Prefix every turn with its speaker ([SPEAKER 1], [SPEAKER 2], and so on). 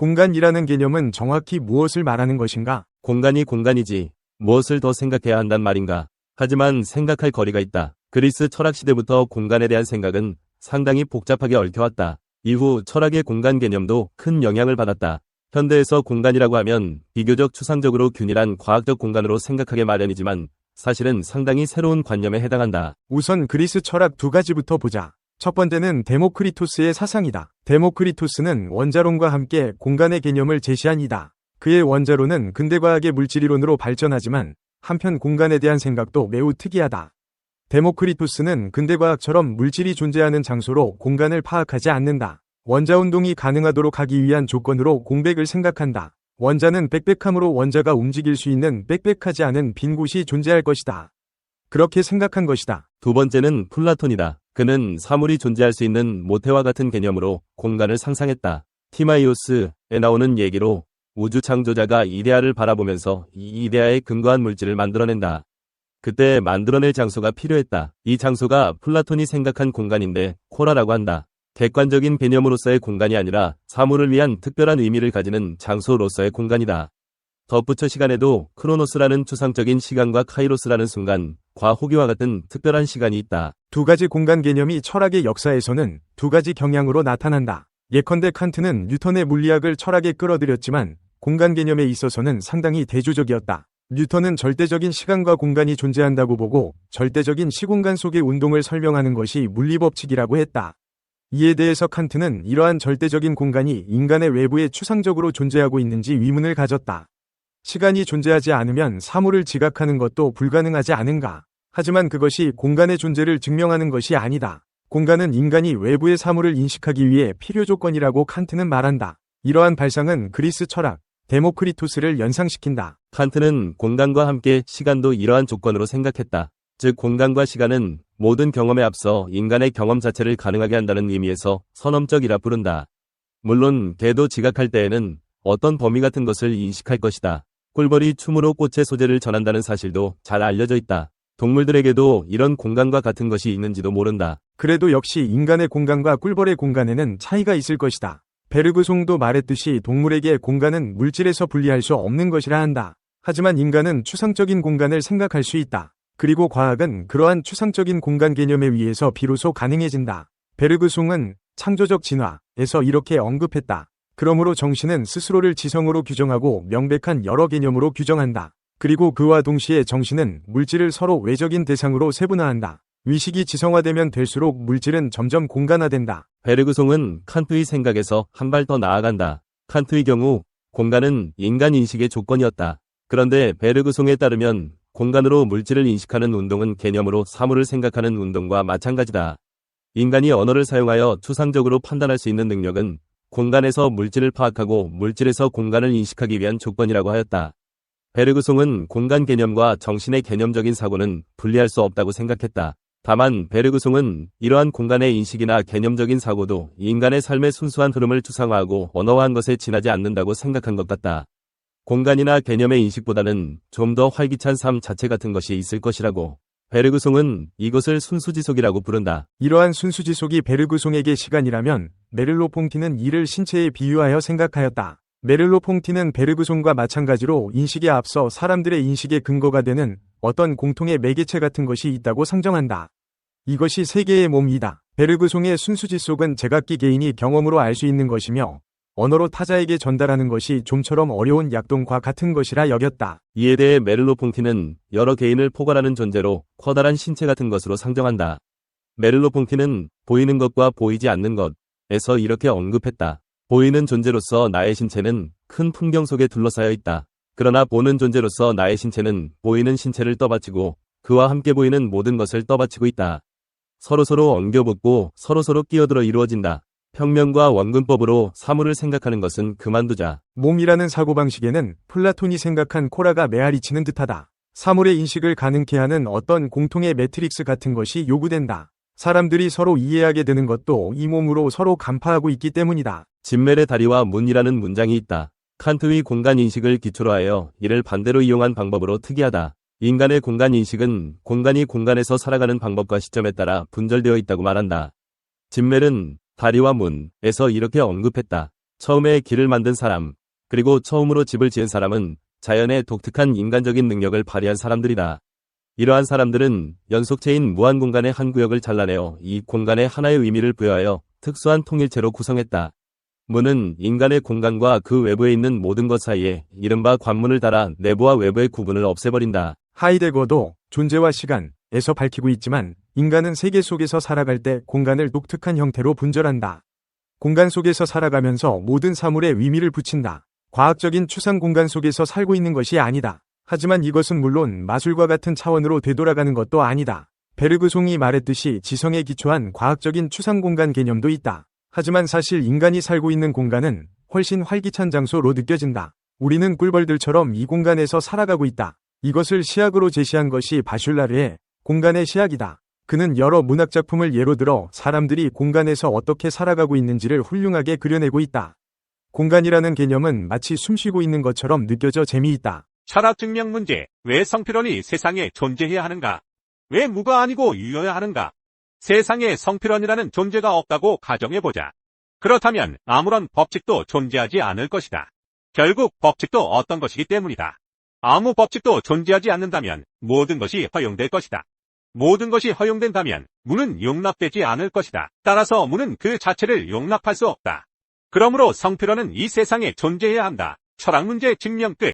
[SPEAKER 1] 공간이라는 개념은 정확히 무엇을 말하는 것인가?
[SPEAKER 2] 공간이 공간이지 무엇을 더 생각해야 한단 말인가. 하지만 생각할 거리가 있다. 그리스 철학 시대부터 공간에 대한 생각은 상당히 복잡하게 얽혀왔다. 이후 철학의 공간 개념도 큰 영향을 받았다. 현대에서 공간이라고 하면 비교적 추상적으로 균일한 과학적 공간으로 생각하게 마련이지만 사실은 상당히 새로운 관념에 해당한다.
[SPEAKER 1] 우선 그리스 철학 두 가지부터 보자. 첫 번째는 데모크리토스의 사상이다. 데모크리토스는 원자론과 함께 공간의 개념을 제시한 이다. 그의 원자론은 근대과학의 물질이론으로 발전하지만 한편 공간에 대한 생각도 매우 특이하다. 데모크리토스는 근대과학처럼 물질이 존재하는 장소로 공간을 파악하지 않는다. 원자운동이 가능하도록 하기 위한 조건으로 공백을 생각한다. 원자는 빽빽함으로 원자가 움직일 수 있는 빽빽하지 않은 빈 곳이 존재할 것이다. 그렇게 생각한 것이다.
[SPEAKER 2] 두 번째는 플라톤이다. 그는 사물이 존재할 수 있는 모태와 같은 개념으로 공간을 상상했다. 티마이오스에 나오는 얘기로 우주 창조자가 이데아를 바라보면서 이 이데아에 근거한 물질을 만들어낸다. 그때 만들어낼 장소가 필요했다. 이 장소가 플라톤이 생각한 공간인데 코라라고 한다. 객관적인 개념으로서의 공간이 아니라 사물을 위한 특별한 의미를 가지는 장소로서의 공간이다. 덧붙여 시간에도 크로노스라는 추상적인 시간과 카이로스라는 순간, 과 호기와 같은 특별한 시간이 있다.
[SPEAKER 1] 두 가지 공간 개념이 철학의 역사에서는 두 가지 경향으로 나타난다. 예컨대 칸트는 뉴턴의 물리학을 철학에 끌어들였지만 공간 개념에 있어서는 상당히 대조적이었다. 뉴턴은 절대적인 시간과 공간이 존재한다고 보고 절대적인 시공간 속의 운동을 설명하는 것이 물리법칙이라고 했다. 이에 대해서 칸트는 이러한 절대적인 공간이 인간의 외부에 추상적으로 존재하고 있는지 위문을 가졌다. 시간이 존재하지 않으면 사물을 지각하는 것도 불가능하지 않은가. 하지만 그것이 공간의 존재를 증명하는 것이 아니다. 공간은 인간이 외부의 사물을 인식하기 위해 필요 조건이라고 칸트는 말한다. 이러한 발상은 그리스 철학, 데모크리토스를 연상시킨다.
[SPEAKER 2] 칸트는 공간과 함께 시간도 이러한 조건으로 생각했다. 즉 공간과 시간은 모든 경험에 앞서 인간의 경험 자체를 가능하게 한다는 의미에서 선험적이라 부른다. 물론 개도 지각할 때에는 어떤 범위 같은 것을 인식할 것이다. 꿀벌이 춤으로 꽃의 소재를 전한다는 사실도 잘 알려져 있다. 동물들에게도 이런 공간과 같은 것이 있는지도 모른다.
[SPEAKER 1] 그래도 역시 인간의 공간과 꿀벌의 공간에는 차이가 있을 것이다. 베르그송도 말했듯이 동물에게 공간은 물질에서 분리할 수 없는 것이라 한다. 하지만 인간은 추상적인 공간을 생각할 수 있다. 그리고 과학은 그러한 추상적인 공간 개념에 의해서 비로소 가능해진다. 베르그송은 창조적 진화에서 이렇게 언급했다. 그러므로 정신은 스스로를 지성으로 규정하고 명백한 여러 개념으로 규정한다. 그리고 그와 동시에 정신은 물질을 서로 외적인 대상으로 세분화한다. 위식이 지성화되면 될수록 물질은 점점 공간화된다.
[SPEAKER 2] 베르그송은 칸트의 생각에서 한 발 더 나아간다. 칸트의 경우 공간은 인간 인식의 조건이었다. 그런데 베르그송에 따르면 공간으로 물질을 인식하는 운동은 개념으로 사물을 생각하는 운동과 마찬가지다. 인간이 언어를 사용하여 추상적으로 판단할 수 있는 능력은 공간에서 물질을 파악하고 물질에서 공간을 인식하기 위한 조건이라고 하였다. 베르그송은 공간 개념과 정신의 개념적인 사고는 분리할 수 없다고 생각했다. 다만 베르그송은 이러한 공간의 인식이나 개념적인 사고도 인간의 삶의 순수한 흐름을 추상화하고 언어화한 것에 지나지 않는다고 생각한 것 같다. 공간이나 개념의 인식보다는 좀 더 활기찬 삶 자체 같은 것이 있을 것이라고 베르그송은 이것을 순수지속이라고 부른다.
[SPEAKER 1] 이러한 순수지속이 베르그송에게 시간이라면 메를로 퐁티는 이를 신체에 비유하여 생각하였다. 메를로 퐁티는 베르그송과 마찬가지로 인식에 앞서 사람들의 인식의 근거가 되는 어떤 공통의 매개체 같은 것이 있다고 상정한다. 이것이 세계의 몸이다. 베르그송의 순수지속은 제각기 개인이 경험으로 알 수 있는 것이며 언어로 타자에게 전달하는 것이 좀처럼 어려운 약동과 같은 것이라 여겼다.
[SPEAKER 2] 이에 대해 메를로 퐁티는 여러 개인을 포괄하는 존재로 커다란 신체 같은 것으로 상정한다. 메를로 퐁티는 보이는 것과 보이지 않는 것에서 이렇게 언급했다. 보이는 존재로서 나의 신체는 큰 풍경 속에 둘러싸여 있다. 그러나 보는 존재로서 나의 신체는 보이는 신체를 떠받치고 그와 함께 보이는 모든 것을 떠받치고 있다. 서로서로 엉겨붙고 서로서로 끼어들어 이루어진다. 평면과 원근법으로 사물을 생각하는 것은 그만두자.
[SPEAKER 1] 몸이라는 사고방식에는 플라톤이 생각한 코라가 메아리치는 듯하다. 사물의 인식을 가능케 하는 어떤 공통의 매트릭스 같은 것이 요구된다. 사람들이 서로 이해하게 되는 것도 이 몸으로 서로 간파하고 있기 때문이다.
[SPEAKER 2] 진멜의 다리와 문이라는 문장이 있다. 칸트의 공간 인식을 기초로 하여 이를 반대로 이용한 방법으로 특이하다. 인간의 공간 인식은 공간이 공간에서 살아가는 방법과 시점에 따라 분절되어 있다고 말한다. 진멜은 다리와 문에서 이렇게 언급했다. 처음에 길을 만든 사람, 그리고 처음으로 집을 지은 사람은 자연의 독특한 인간적인 능력을 발휘한 사람들이다. 이러한 사람들은 연속체인 무한 공간의 한 구역을 잘라내어 이 공간에 하나의 의미를 부여하여 특수한 통일체로 구성했다. 문은 인간의 공간과 그 외부에 있는 모든 것 사이에 이른바 관문을 달아 내부와 외부의 구분을 없애버린다.
[SPEAKER 1] 하이데거도 존재와 시간 에서 밝히고 있지만 인간은 세계 속에서 살아갈 때 공간을 독특한 형태로 분절한다. 공간 속에서 살아가면서 모든 사물에 의미를 붙인다. 과학적인 추상 공간 속에서 살고 있는 것이 아니다. 하지만 이것은 물론 마술과 같은 차원으로 되돌아가는 것도 아니다. 베르그송이 말했듯이 지성에 기초한 과학적인 추상 공간 개념도 있다. 하지만 사실 인간이 살고 있는 공간은 훨씬 활기찬 장소로 느껴진다. 우리는 꿀벌들처럼 이 공간에서 살아가고 있다. 이것을 시약으로 제시한 것이 바슐라르의 공간의 시약이다. 그는 여러 문학작품을 예로 들어 사람들이 공간에서 어떻게 살아가고 있는지를 훌륭하게 그려내고 있다. 공간이라는 개념은 마치 숨쉬고 있는 것처럼 느껴져 재미있다.
[SPEAKER 3] 철학 증명 문제. 왜 성필원이 세상에 존재해야 하는가? 왜 무가 아니고 유여야 하는가? 세상에 성필원이라는 존재가 없다고 가정해보자. 그렇다면 아무런 법칙도 존재하지 않을 것이다. 결국 법칙도 어떤 것이기 때문이다. 아무 법칙도 존재하지 않는다면 모든 것이 허용될 것이다. 모든 것이 허용된다면 무는 용납되지 않을 것이다. 따라서 무는 그 자체를 용납할 수 없다. 그러므로 성필원은 이 세상에 존재해야 한다. 철학 문제 증명 끝.